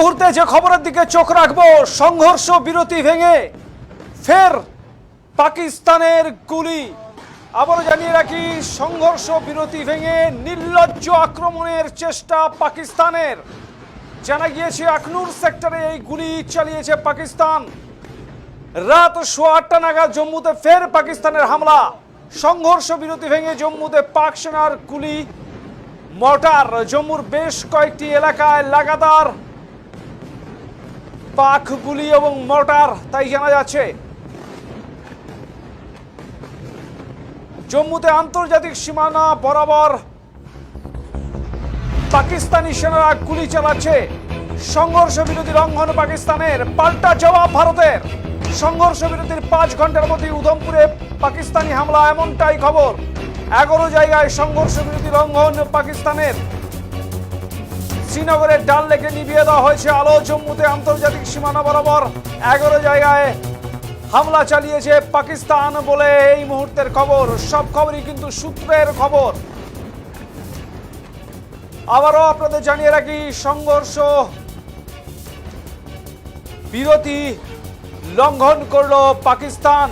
মুহূর্তে যে খবরের দিকে চোখ রাখব, সংঘর্ষ বিরতি ভেঙে ফের পাকিস্তানের গুলি। আবারও জানিয়ে রাখি, সংঘর্ষ বিরতি ভেঙে নির্লজ্জ আক্রমণের চেষ্টা পাকিস্তানের। জানা গিয়েছে, আখনুর সেক্টরে এই গুলি চালিয়েছে পাকিস্তান। রাত সোয়া আটটা নাগাদ জম্মুতে ফের পাকিস্তানের হামলা। সংঘর্ষ বিরতি ভেঙে জম্মুতে পাক সেনার গুলি। মর্টার, জম্মুর বেশ কয়েকটি এলাকায় লাগাতার পাক গুলি এবং মর্টার, তাই জানা যাচ্ছে। জম্মুতে আন্তর্জাতিক সীমানা বরাবর পাকিস্তানি সেনারা গুলি চালাচ্ছে। সংঘর্ষ বিরতি লঙ্ঘন পাকিস্তানের পাল্টা জবাব ভারতের। সংঘর্ষ বিরতির পাঁচ ঘণ্টার মধ্যে উধমপুরে পাকিস্তানি হামলা, এমনটাই খবর। এগারো জায়গায় সংঘর্ষ বিরতি লঙ্ঘন পাকিস্তানের। শ্রীনগরের ডাল লেকে নিভিয়ে দেওয়া হয়েছে আলো। জম্মুতে আন্তর্জাতিক সীমানা বরাবর এগারো জায়গায় হামলা চালিয়েছে পাকিস্তান বলে এই মুহূর্তের খবর। সব খবরই কিন্তু সূত্রের খবর। আবারও আপনাদের জানিয়ে রাখি, সংঘর্ষ বিরতি লঙ্ঘন করল পাকিস্তান।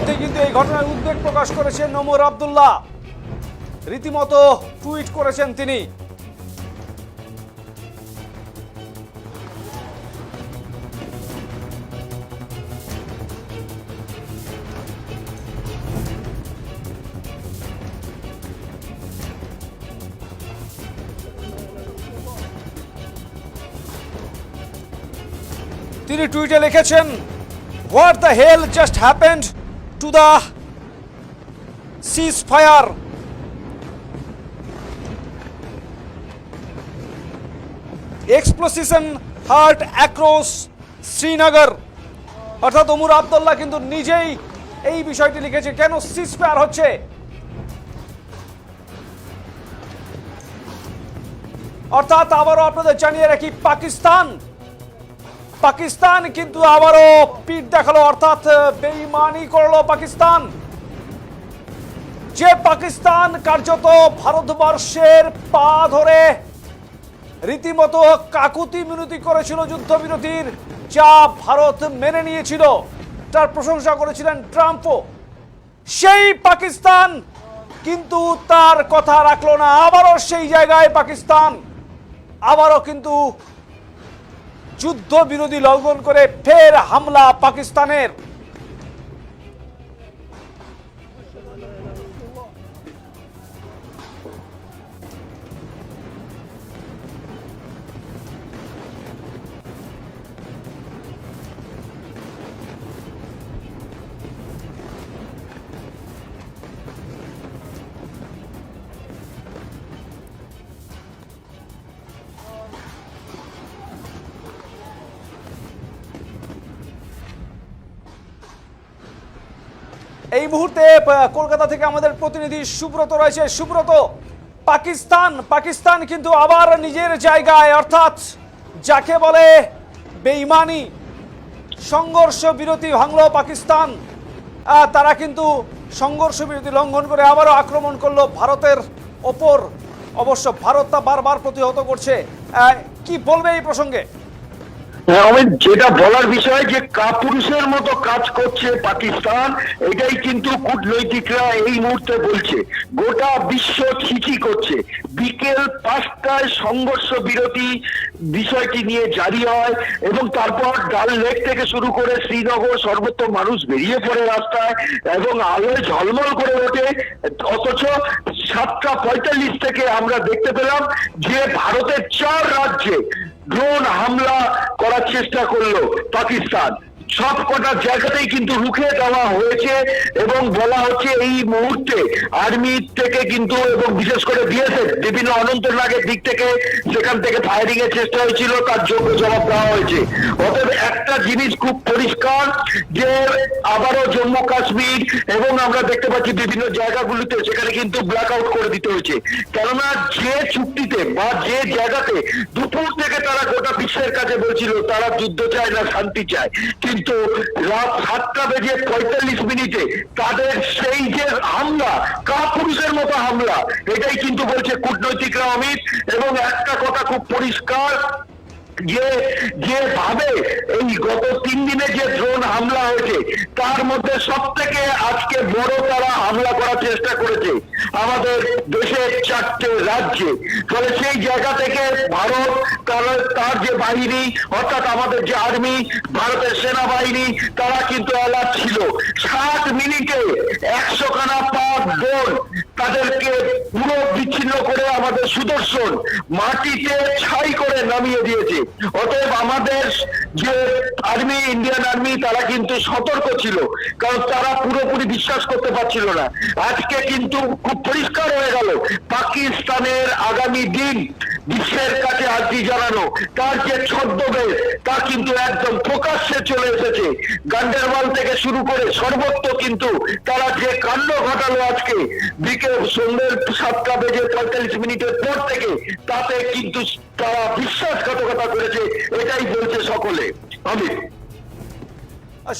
ইতিমধ্যে কিন্তু এই ঘটনায় উদ্বেগ প্রকাশ করেছেন নমর আব্দুল্লাহ। রীতিমতো টুইট করেছেন তিনি। তিনি টুইটে লিখেছেন what the hell just happened to the ceasefire explosions heard across Srinagar অর্থাৎ ওমর আবদুল্লাহ কিন্তু নিজেই এই বিষয়টি লিখেছে, কেন সিজ ফায়ার হচ্ছে? অর্থাৎ আবারও আপনাদের জানিয়ে রাখি, পাকিস্তান পাকিস্তান কিন্তু আবারও পিঠ দেখাল, অর্থাৎ বেইমানি করল পাকিস্তান। যে পাকিস্তান কার্যত ভারতবর্ষের পা ধরে রীতিমতো কাকুতি মিনতি করেছিল যুদ্ধবিরতির, যা ভারত মেনে নিয়েছিল, তার প্রশংসা করেছিলেন ট্রাম্পও। সেই পাকিস্তান কিন্তু তার কথা রাখল না, আবারও সেই জায়গায় পাকিস্তান, আবারও কিন্তু যুদ্ধ বিরোধী লঙ্ঘন করে ফের হামলা পাকিস্তানের। এই মুহূর্তে কলকাতা থেকে আমাদের প্রতিনিধি সুব্রত রয়েছে। সুব্রত, পাকিস্তান পাকিস্তান কিন্তু আবার নিজের জায়গায়, অর্থাৎ যাকে বলে বেইমানি, সংঘর্ষ বিরতি ভাঙলো পাকিস্তান। তারা কিন্তু সংঘর্ষ বিরতি লঙ্ঘন করে আবারও আক্রমণ করল ভারতের ওপর। অবশ্য ভারত তা বারবার প্রতিহত করছে। কি বলবে এই প্রসঙ্গে? হ্যাঁ, অমিত যেটা বলার বিষয় যে কাপুরুষের মতো কাজ করছে পাকিস্তান এটাই কিন্তু কূটনৈতিকরা এই মুহূর্তে বলছে। গোটা বিশ্ব ছিচি করছে। বিকেল পাঁচটা এলাকায় সংঘর্ষ বিরতি বিষয়টি নিয়ে জারি হয় এবং তারপর ডাল লেক থেকে শুরু করে শ্রীনগর সর্বত্র মানুষ বেরিয়ে পড়ে রাস্তায় এবং আলোয় ঝলমল করে ওঠে। অথচ সাতটা পঁয়তাল্লিশ থেকে আমরা দেখতে পেলাম যে ভারতের চার রাজ্যে ড্রোন হামলা করার চেষ্টা করল পাকিস্তান। সব কটা জায়গাতেই কিন্তু রুখে দেওয়া হয়েছে এবং বলা হচ্ছে এই মুহূর্তে আর্মি থেকে কিন্তু এবং বিশেষ করে বিএসএফ, বিভিন্ন অনন্তনাগের দিক থেকে সেখান থেকে ফায়ারিং এর চেষ্টা হয়েছিল, তার যোগ্য জবাব দেওয়া হয়েছে। অতএব একটা জিনিস খুব পরিষ্কার যে আবারও জম্মু কাশ্মীর এবং আমরা দেখতে পাচ্ছি বিভিন্ন জায়গাগুলিতে সেখানে কিন্তু ব্ল্যাক আউট করে দিতে হয়েছে। কেননা যে চুক্তিতে বা যে জায়গাতে দুপুর থেকে তারা গোটা বিশ্বের কাছে বলছিল, তারা যুদ্ধ চায় না, শান্তি চায়। কিন্তু রাত সাতটা বেজে পঁয়তাল্লিশ মিনিটে তাদের সেই যে হামলা, কাপুরুষের মতো হামলা, এটাই কিন্তু বলছে কূটনৈতিকরা অমিত এবং একটা কথা খুব পরিষ্কার যে যেভাবে এই গত তিন দিনে যে ড্রোন হামলা হয়েছে, তার মধ্যে সব থেকে আজকে বড় তারা হামলা করার চেষ্টা করেছে আমাদের দেশের চারটে রাজ্যে। ফলে সেই জায়গা থেকে ভারত, তার তার যে বাহিনী, অর্থাৎ আমাদের যে আর্মি, ভারতের সেনাবাহিনী, তারা কিন্তু অ্যালার্ট ছিল। সাত মিনিটে একশো খানা পাক ড্রোন তাদেরকে পুরো বিচ্ছিন্ন করে আমাদের সুদর্শন মাটিতে ছাই করে নামিয়ে দিয়েছে। অতএব আমাদের যে আর্মি, ইন্ডিয়ান আর্মি, তারা কিন্তু সতর্ক ছিল, কারণ তারা পুরোপুরি বিশ্বাস করতে পারছিল না। আজকে কিন্তু খুব পরিষ্কার হয়ে গেল, পাকিস্তানের আগামী দিন বিশ্বের কাছে আর্জি জানানো, তার যে ছদ্মবেশ, তা কিন্তু একদম প্রকাশ্যে চলে এসেছে। গান্ডারবাল থেকে শুরু করে সর্বত্র কিন্তু তারা যে কাণ্ড ঘটালো আজকে, বিকেল সন্ধ্যের সাতটা বেজে পঁয়তাল্লিশ মিনিটের পর থেকে তাতে কিন্তু তারা বিশ্বাসঘাতকতা করেছে, এটাই বলছে সকলে। অমিত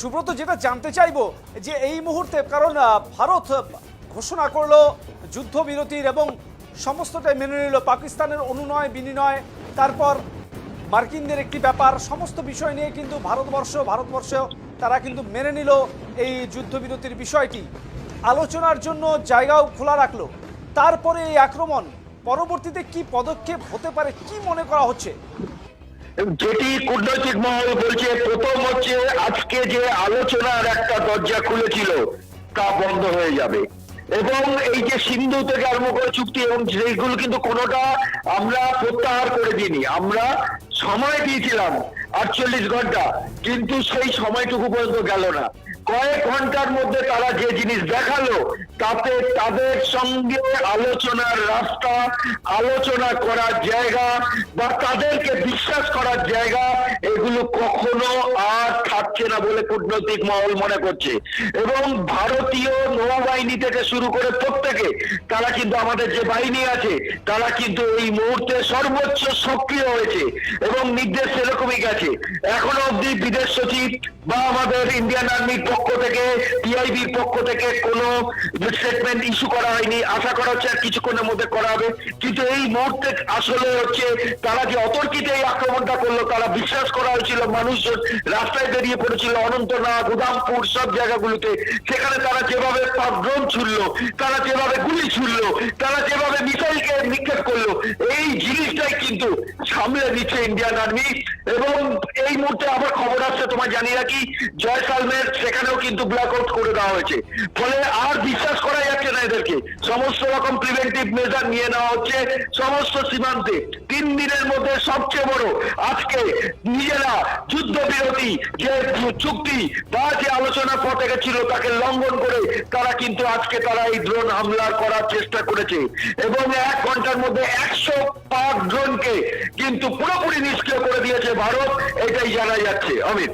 সুব্রত, যেটা জানতে চাইব, যে এই মুহূর্তে, কারণ ভারত ঘোষণা করল যুদ্ধবিরতির এবং সমস্তটাই মেনে নিল পাকিস্তানের অনুনয় বিনিময় তারপর মার্কিনদের একটি ব্যাপার, সমস্ত বিষয় নিয়ে কিন্তু ভারতবর্ষ ভারতবর্ষ, তারা কিন্তু মেনে নিল এই যুদ্ধবিরতির বিষয়টি। আলোচনার জন্য জায়গাও খোলা রাখল। তারপরে এই আক্রমণ, পরবর্তীতে কি পদক্ষেপ হতে পারে, কি মনে করা হচ্ছে? যেটি কূটনৈতিক মহল বলছে, প্রথম হচ্ছে আজকে যে আলোচনার একটা দরজা খুলেছিল, তা বন্ধ হয়ে যাবে। এবং এই যে সিন্ধু থেকে আরম্ভ করে চুক্তি, এবং সেইগুলো কিন্তু কোনোটা আমরা প্রত্যাহার করে দিইনি। আমরা সময় দিয়েছিলাম, আটচল্লিশ ঘণ্টা, কিন্তু সেই সময়টুকু পর্যন্ত গেল না। কয়েক ঘণ্টার মধ্যে তারা যে জিনিস দেখাল, তাতে তাদের সঙ্গে আলোচনার রাস্তা, আলোচনা করার জায়গা বা তাদেরকে বিশ্বাস করার জায়গা, এগুলো কখনো আর থাকছে না বলে কূটনৈতিক মহল মনে করছে। এবং ভারতীয় নৌবাহিনী থেকে শুরু করে প্রত্যেকে, তারা কিন্তু আমাদের যে বাহিনী আছে, তারা কিন্তু এই মুহূর্তে সর্বোচ্চ সক্রিয় হয়েছে এবং নির্দেশ সেরকমই গেছে। এখনও অবধি বিদেশ সচিব বা আমাদের ইন্ডিয়ান আর্মির পক্ষ থেকে টিআইবির পক্ষ থেকে কোনো স্টেটমেন্ট ইস্যু করা হয়নি। আশা করা হচ্ছে আর কিছুক্ষণের মধ্যে করা হবে। কিন্তু এই মুহূর্তে আসলে হচ্ছে তারা যে অতর্কিত এই আক্রমণটা করল, তারা বিশ্বাস করা হয়েছিল মানুষজন রাস্তায় বেরিয়ে পড়েছিল, অনন্তনাগ, উদামপুর, সব জায়গাগুলোতে। সেখানে তারা যেভাবে ড্রোন ছুড়লো, তারা যেভাবে গুলি ছুড়লো, তারা যেভাবে মিসাইলকে নিক্ষেপ করল, এই জিনিসটাই কিন্তু সামলে নিচ্ছে ইন্ডিয়ান আর্মি। এবং মুহূর্তে আবার খবর আসছে, তোমায় জানিয়ে রাখি জয়সালমের সেখানেও কিন্তু ব্ল্যাক আউট করে দেওয়া হয়েছে। ফলে আর বিশ্বাস করা যাচ্ছে না এদেরকে। সমস্ত রকম প্রিভেন্টিভ মেজার নিয়ে নেওয়া হচ্ছে, সমস্ত সীমান্তে। তিন দিনের মধ্যে সবচেয়ে বড়, আজকে নিজেরা যুদ্ধবিরতি যে চুক্তি বা যে আলোচনা পথে গেছিল তাকে লঙ্ঘন করে তারা কিন্তু আজকে তারা এই ড্রোন হামলা করার চেষ্টা করেছে। এবং এক ঘণ্টার মধ্যে একশো পাক ড্রোনকে কিন্তু পুরোপুরি নিষ্ক্রিয় করে দিয়েছে ভারত, এটাই জানা যাচ্ছে। অমিত।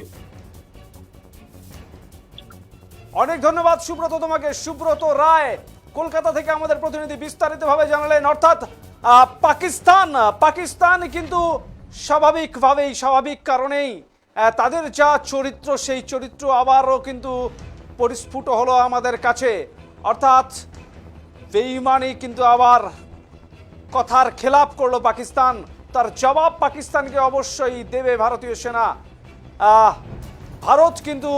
অনেক ধন্যবাদ, সুব্রত তোমাকে। সুব্রত রায় কলকাতা থেকে আমাদের প্রতিনিধি বিস্তারিতভাবে জানালেন। অর্থাৎ পাকিস্তান পাকিস্তান কিন্তু স্বাভাবিকভাবেই, স্বাভাবিক কারণেই তাদের যা চরিত্র, সেই চরিত্র আবারও কিন্তু পরিস্ফুট হলো আমাদের কাছে। অর্থাৎ বেইমানি কিন্তু আবার কথার খেলাপ করল পাকিস্তান। তার জবাব পাকিস্তানকে অবশ্যই দেবে ভারতীয় সেনা। ভারত কিন্তু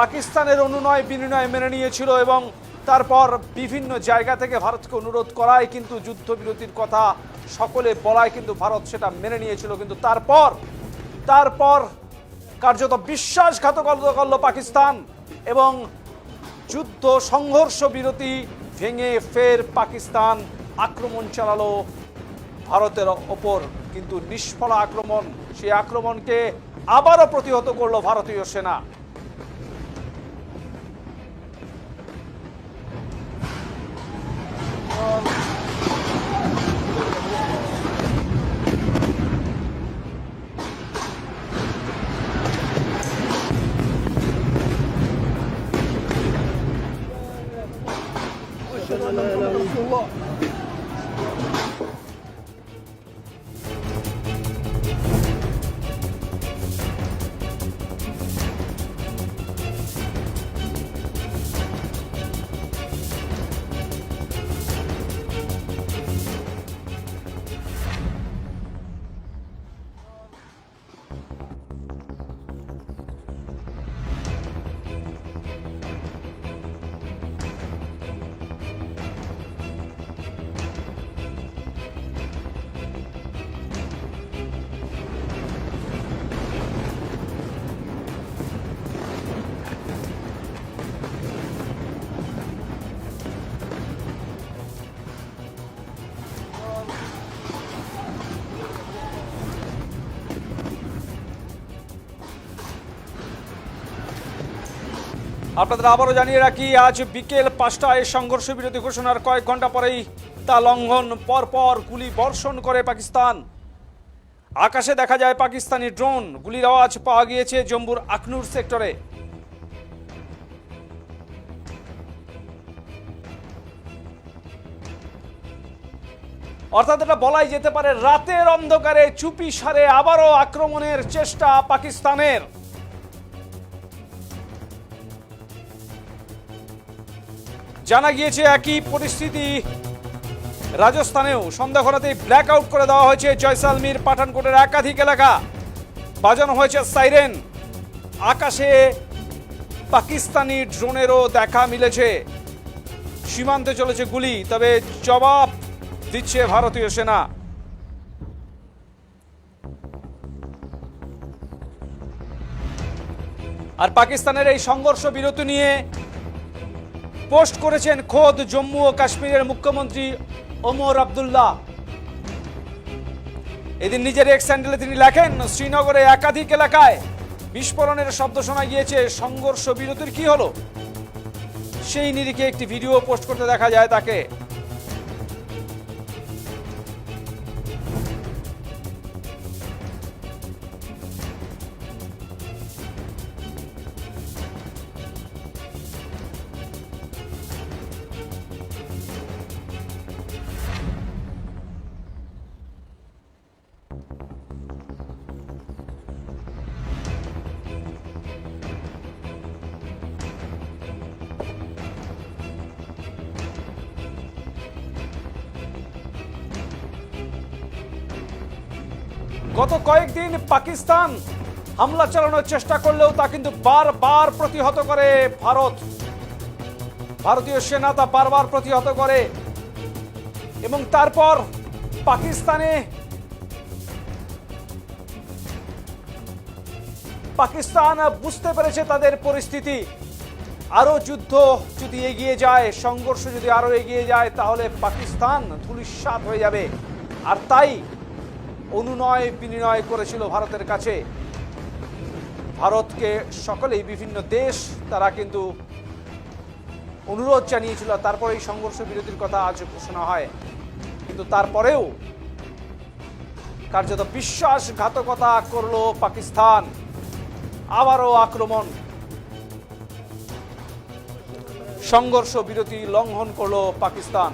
পাকিস্তানের অনুনয় বিনিময় মেনে নিয়েছিল এবং তারপর বিভিন্ন জায়গা থেকে ভারতকে অনুরোধ করায় কিন্তু যুদ্ধবিরতির কথা সকলে বলায় কিন্তু ভারত সেটা মেনে নিয়েছিল। কিন্তু তারপর তারপর কার্যত বিশ্বাসঘাতকতা করল পাকিস্তান এবং যুদ্ধ সংঘর্ষ বিরতি ভেঙে ফের পাকিস্তান আক্রমণ চালালো ভারতের ওপর। কিন্তু নিষ্ফল আক্রমণ সেই আক্রমণকে আবারও প্রতিহত করল ভারতীয় সেনা। আপনাদের আবারও জানিয়ে রাখি, আজ বিকেল পাঁচটায় সংঘর্ষ বিরতি ঘোষণার কয়েক ঘণ্টা পরেই তা লঙ্ঘন, পরপর গুলি বর্ষণ করে পাকিস্তান। আকাশে দেখা যায় পাকিস্তানি ড্রোন, গুলির আওয়াজ পাওয়া গিয়েছে জম্মুর আখনুর সেক্টরে। অর্থাৎ এটা বলাই যেতে পারে রাতের অন্ধকারে চুপি সারে আবারও আক্রমণের চেষ্টা পাকিস্তানের। জানা গিয়েছে একই পরিস্থিতি। রাজস্থানেও সন্ধ্যা ঘনাতেই ব্ল্যাক আউট করে দেওয়া হয়েছে জয়সালমীর পাঠানকোটের একাধিক এলাকা। বাজানো হয়েছে সাইরেন আকাশে পাকিস্তানি ড্রোনেরও দেখা মিলেছে। সীমান্তে চলেছে গুলি, তবে জবাব দিচ্ছে ভারতীয় সেনা। আর পাকিস্তানের এই সংঘর্ষ বিরতি নিয়ে পোস্ট করেছেন খোদ জম্মু ও কাশ্মীরের মুখ্যমন্ত্রী ওমর আবদুল্লাহ। এদিন নিজের এক স্যান্ডেলে তিনি লেখেন, শ্রীনগরে একাধিক এলাকায় বিস্ফোরণের শব্দ শোনা গিয়েছে, সংঘর্ষ বিরতির কি হলো? সেই নিরিখে একটি ভিডিও পোস্ট করতে দেখা যায় তাকে। গত কয়েকদিন পাকিস্তান হামলা চালানোর চেষ্টা করলেও তা কিন্তু বারবার প্রতিহত করে ভারত। ভারতীয় সেনা তা বারবার প্রতিহত করে এবং তারপর পাকিস্তানে পাকিস্তান বুঝতে পেরেছে তাদের পরিস্থিতি। আরও যুদ্ধ যদি এগিয়ে যায়, সংঘর্ষ যদি আরও এগিয়ে যায়, তাহলে পাকিস্তান ধুলিস্বাত হয়ে যাবে। আর তাই অনুনয় বিনিময় করেছিল ভারতের কাছে। ভারতকে সকলেই বিভিন্ন দেশ তারা কিন্তু অনুরোধ জানিয়েছিল তারপরে এই সংঘর্ষ বিরতির কথা আজ ঘোষণা হয়। কিন্তু তারপরেও কার্যত বিশ্বাসঘাতকতা করল পাকিস্তান। আবারও আক্রমণ। সংঘর্ষ বিরতি লঙ্ঘন করল পাকিস্তান।